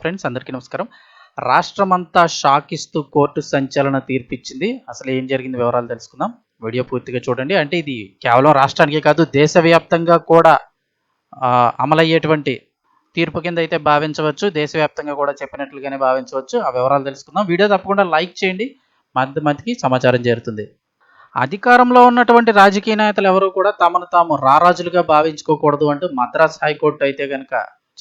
Friends అందరికీ నమస్కారం. రాష్ట్రమంతా షాక్ ఇస్తూ కోర్టు సంచలన తీర్పిచ్చింది. అసలు ఏం జరిగింది వివరాలు తెలుసుకుందాం. వీడియో పూర్తిగా చూడండి. అంటే ఇది కేవలం రాష్ట్రానికే కాదు దేశవ్యాప్తంగా కూడా అమలయ్యేటువంటి తీర్పు కింద అయితే భావించవచ్చు. దేశవ్యాప్తంగా కూడా చెప్పినట్లుగానే భావించవచ్చు. ఆ వివరాలు తెలుసుకుందాం. వీడియో తప్పకుండా లైక్ చేయండి. మధ్య మధ్యకి సమాచారం చేరుతుంది. అధికారంలో ఉన్నటువంటి రాజకీయ నేతలు ఎవరు కూడా తమను తాము రారాజులుగా భావించుకోకూడదు అంటూ మద్రాస్ హైకోర్టు అయితే కనుక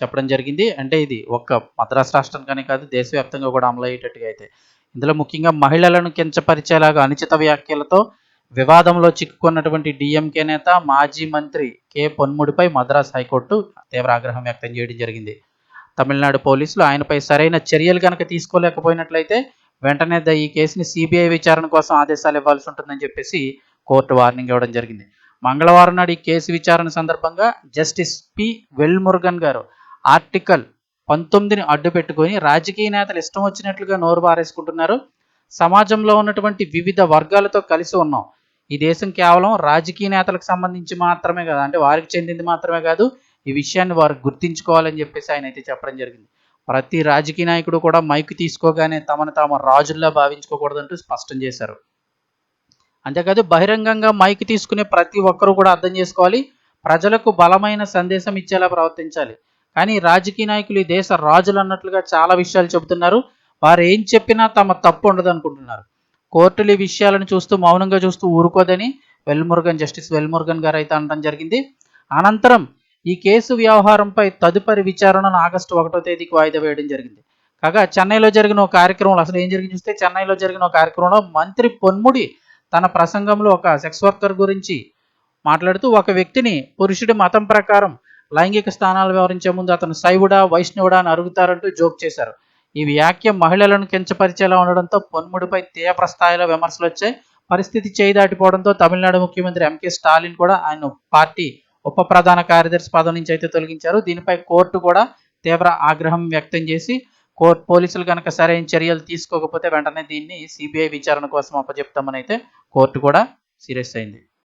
చెప్పడం జరిగింది. అంటే ఇది ఒక్క మద్రాస్ రాష్ట్రానికనే కాదు దేశవ్యాప్తంగా కూడా అమలయ్యేటట్టుగా అయితే. ఇందులో ముఖ్యంగా మహిళలను కించపరిచేలాగా అనుచిత వ్యాఖ్యలతో వివాదంలో చిక్కుకున్నటువంటి డిఎంకే నేత మాజీ మంత్రి కె. పొన్ముడిపై మద్రాస్ హైకోర్టు తీవ్ర ఆగ్రహం వ్యక్తం చేయడం జరిగింది. తమిళనాడు పోలీసులు ఆయనపై సరైన చర్యలు కనుక తీసుకోలేకపోయినట్లయితే వెంటనే ద- ఈ కేసుని సిబిఐ విచారణ కోసం ఆదేశాలు ఇవ్వాల్సి ఉంటుందని చెప్పేసి కోర్టు వార్నింగ్ ఇవ్వడం జరిగింది. మంగళవారం నాడు ఈ కేసు విచారణ సందర్భంగా జస్టిస్ పి. వెల్మురుగన్ గారు ఆర్టికల్ పంతొమ్మిదిని అడ్డు పెట్టుకొని రాజకీయ నేతలు ఇష్టం వచ్చినట్లుగా నోరు బారేసుకుంటున్నారు. సమాజంలో ఉన్నటువంటి వివిధ వర్గాలతో కలిసి ఉన్నాం. ఈ దేశం కేవలం రాజకీయ నేతలకు సంబంధించి మాత్రమే కాదు అంటే వారికి చెందింది మాత్రమే కాదు ఈ విషయాన్ని వారు గుర్తించుకోవాలని చెప్పేసి ఆయన అయితే చెప్పడం జరిగింది. ప్రతి రాజకీయ నాయకుడు కూడా మైక్ తీసుకోగానే తమను తాము రాజుల్లా భావించుకోకూడదంటూ స్పష్టం చేశారు. అంతేకాదు బహిరంగంగా మైక్ తీసుకునే ప్రతి ఒక్కరూ కూడా అర్థం చేసుకోవాలి. ప్రజలకు బలమైన సందేశం ఇచ్చేలా ప్రవర్తించాలి. కానీ రాజకీయ నాయకులు ఈ దేశ రాజులు అన్నట్లుగా చాలా విషయాలు చెబుతున్నారు. వారు ఏం చెప్పినా తమ తప్పు ఉండదు అనుకుంటున్నారు. కోర్టులు ఈ విషయాలను చూస్తూ మౌనంగా చూస్తూ ఊరుకోదని వెల్మురుగన్ జస్టిస్ వెల్మురుగన్ గారు అయితే అనడం జరిగింది. అనంతరం ఈ కేసు వ్యవహారంపై తదుపరి విచారణను ఆగస్టు ఒకటో తేదీకి వాయిదా వేయడం జరిగింది. కాగా చెన్నైలో జరిగిన ఒక కార్యక్రమంలో అసలు ఏం జరిగింది చూస్తే చెన్నైలో జరిగిన ఒక కార్యక్రమంలో మంత్రి పొన్ముడి తన ప్రసంగంలో ఒక సెక్స్ వర్కర్ గురించి మాట్లాడుతూ ఒక వ్యక్తిని పురుషుడి మతం ప్రకారం లైంగిక స్థానాలు వివరించే ముందు అతను శైవుడా వైష్ణవుడా అని అరుగుతారంటూ జోక్ చేశారు. ఈ వ్యాఖ్య మహిళలను కించపరిచేలా ఉండడంతో పొన్ముడిపై తీవ్ర స్థాయిలో విమర్శలు వచ్చాయి. పరిస్థితి చేయి దాటిపోవడంతో తమిళనాడు ముఖ్యమంత్రి ఎంకే స్టాలిన్ కూడా ఆయన పార్టీ ఉప ప్రధాన కార్యదర్శి పదవి నుంచి అయితే తొలగించారు. దీనిపై కోర్టు కూడా తీవ్ర ఆగ్రహం వ్యక్తం చేసి కోర్టు పోలీసులు కనుక సరైన చర్యలు తీసుకోకపోతే వెంటనే దీన్ని సిబిఐ విచారణ కోసం అప్పచెప్తామని అయితే కోర్టు కూడా సీరియస్ అయింది.